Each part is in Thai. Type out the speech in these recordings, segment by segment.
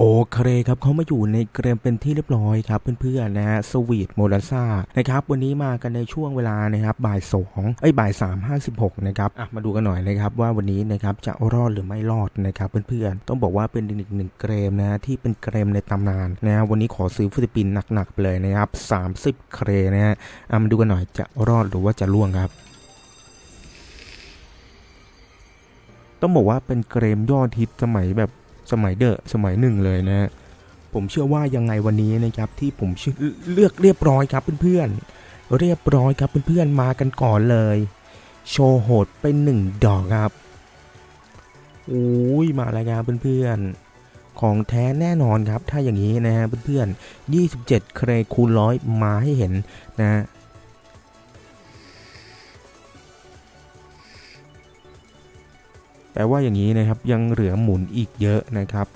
โอเคครับเขามาอยู่ในเกมเป็นที่เรียบร้อยครับเพื่อนๆนะฮะสวีทโมดัซ่านะครับวันนี้มากันในช่วงเวลานะครับบ่ายสองไอ้บ่ายสามห้าสิบหกนะครับอะมาดูกันหน่อยนะครับว่าวันนี้นะครับจะรอดหรือไม่รอดนะครับเพื่อนๆต้องบอกว่าเป็นอีกหนึ่งเกมนะที่เป็นเกมในตำนานนะฮะวันนี้ขอซื้อฟิลิปปินส์หนักๆไปเลยนะครับสามสิบเครนะฮะอะมาดูกันหน่อยจะรอดหรือว่าจะล่วงครับต้องบอกว่าเป็นเกมยอดฮิตสมัยแบบ สมัยเดอะสมัยหนึ่งเลยนะฮะผมเชื่อว่ายังไงวันนี้นะครับที่ผมเชื่อเลือกเรียบร้อยครับเพื่อนๆเรียบร้อยครับเพื่อนๆมากันก่อนเลย โชว์โหดเป็นหนึ่งดอกครับอุ้ยมาแล้วครับเพื่อนๆของแท้แน่นอนครับถ้าอย่างนี้นะฮะเพื่อนๆ27 เครคูณร้อยมาให้เห็นนะ แปลว่าอย่างนี้นะครับยังเหลือหมุนอีกเยอะนะครับ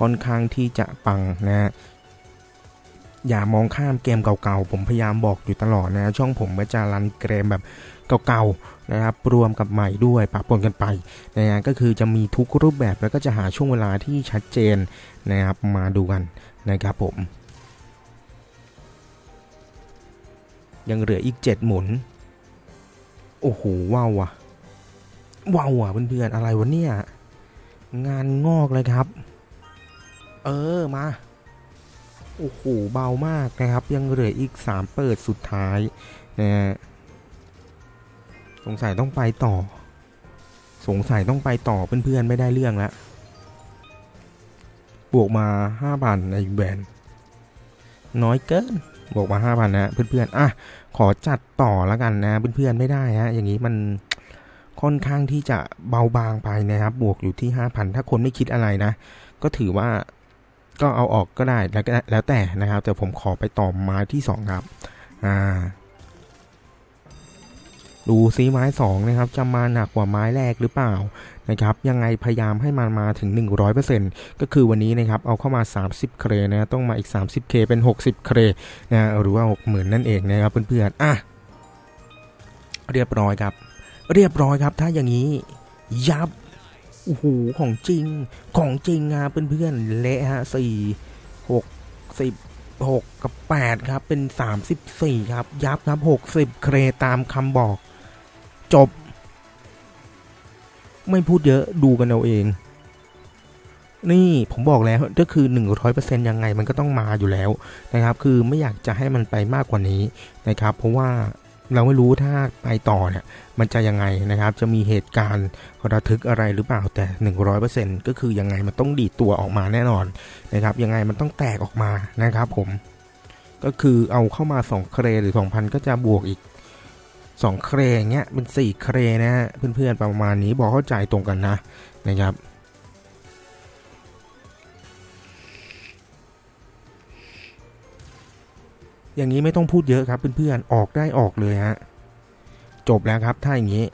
ค่อนข้างที่จะปังนะฮะอย่ามองข้ามเกมเก่าๆ ผมพยายามบอกอยู่ตลอดนะ ช่องผมก็จะรันเกมแบบเก่าๆนะครับรวมกับใหม่ด้วยปะปนกันไปนะฮะก็คือจะมีทุกรูปแบบแล้วก็จะหาช่วงเวลาที่ชัดเจนนะครับมาดูกันนะครับผม ยังเหลืออีก 7 หมุน โอ้โหว้าวว่ะ ว้าวอะเพื่อนๆอะไรวะเนี่ย งานงอกเลยครับ เออมา โอ้โหเบามากนะครับ ยังเหลืออีก 3 เปิดสุดท้ายนะฮะสงสัยต้องไปต่อ สงสัยต้องไปต่อเพื่อนๆไม่ได้เรื่องแล้วบวกมา5พันในแบนน้อยเกินบวกมา5,000นะเพื่อนๆอะขอจัดต่อแล้วกันนะเพื่อนๆไม่ได้ฮะอย่างนี้มัน ค่อนข้างที่จะเบาบางไปนะครับ บวกอยู่ที่ 5,000 ถ้าคนไม่คิดอะไรนะ ก็ถือว่าก็เอาออกก็ได้แล้วแล้วแต่นะครับ แต่ผมขอไปต่อไม้ที่ 2 ครับ อ่า ดูซีไม้ 2 นะครับ จะมาหนักกว่าไม้แรกหรือเปล่านะครับ ยังไงพยายามให้มันมาถึง 100%ก็คือวันนี้นะครับ เอาเข้ามา 30 เครนะต้องมาอีก 30 เคเป็น 60 เครนะหรือว่า 60,000 นั่นเองนะครับเพื่อนๆอะเรียบร้อยครับ เรียบร้อยครับ ถ้าอย่างนี้ยับโอ้โหของจริงของจริงครับเพื่อนๆเละฮะสี่หกสิบหกกับแปดครับ เป็นสามสิบสี่ครับ ยับครับหกสิบเครตามคำบอก จบ ไม่พูดเยอะดูกันเอาเอง นี่ผมบอกแล้วก็คือ100%ยังไงมันก็ต้องมาอยู่แล้วนะครับ คือไม่อยากจะให้มันไปมากกว่านี้นะครับ เพราะว่า เราไม่รู้ถ้าไปต่อเนี่ยมันจะยังไงนะครับ จะมีเหตุการณ์ระทึกอะไรหรือเปล่าแต่ 100%ก็คือยังไงมันต้องดีดตัวออกมาแน่นอนนะครับ ยังไงมันต้องแตกออกมานะครับผมก็คือเอาเข้ามา 2 เครหรือ 2,000 ก็จะบวกอีก 2 เครย่างเงี้ยเป็น 4 เครนะฮะเพื่อนๆประมาณนี้บอกเข้าใจตรงกันนะนะครับ อย่างนี้ไม่ต้องพูดเยอะครับเพื่อนๆ ออกได้ออกเลยฮะ จบแล้วครับถ้าอย่างนี้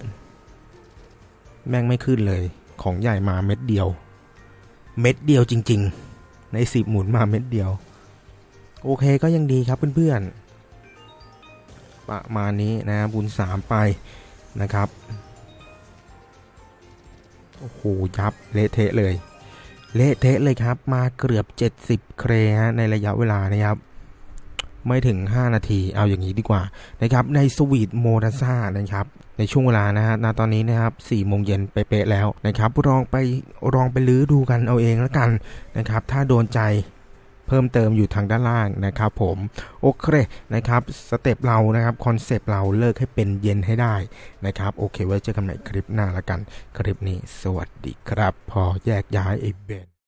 แม่งไม่ขึ้นเลย ของใหญ่มาเม็ดเดียว เม็ดเดียวจริง ๆ ในสิบหมุนมาเม็ดเดียว โอเคก็ยังดีครับเพื่อนๆ ประมาณนี้นะบุญสามไปนะครับ โอ้โหยับเละเทะเลย เละเทะเลยครับ มาเกือบ 70 เครฮะในระยะเวลานะครับ ไม่ถึง 5 นาที เอาอย่างนี้ดีกว่านะครับในสวีทโมนาซ่านะครับในช่วงเวลานะฮะณตอนนี้นะครับ4โมงเย็นเป๊ะแล้วนะครับลองไปลองไปลื้อดูกันเอาเองแล้วกันนะครับถ้าโดนใจเพิ่มเติมอยู่ทางด้านล่างนะครับผมโอเคนะครับสเต็ปเรานะครับคอนเซปต์เราเลิกให้เป็นเย็นให้ได้นะครับโอเคไว้เจอกันใหม่คลิปหน้าละกัน คลิปนี้สวัสดีครับ พอแยกย้ายไอเบน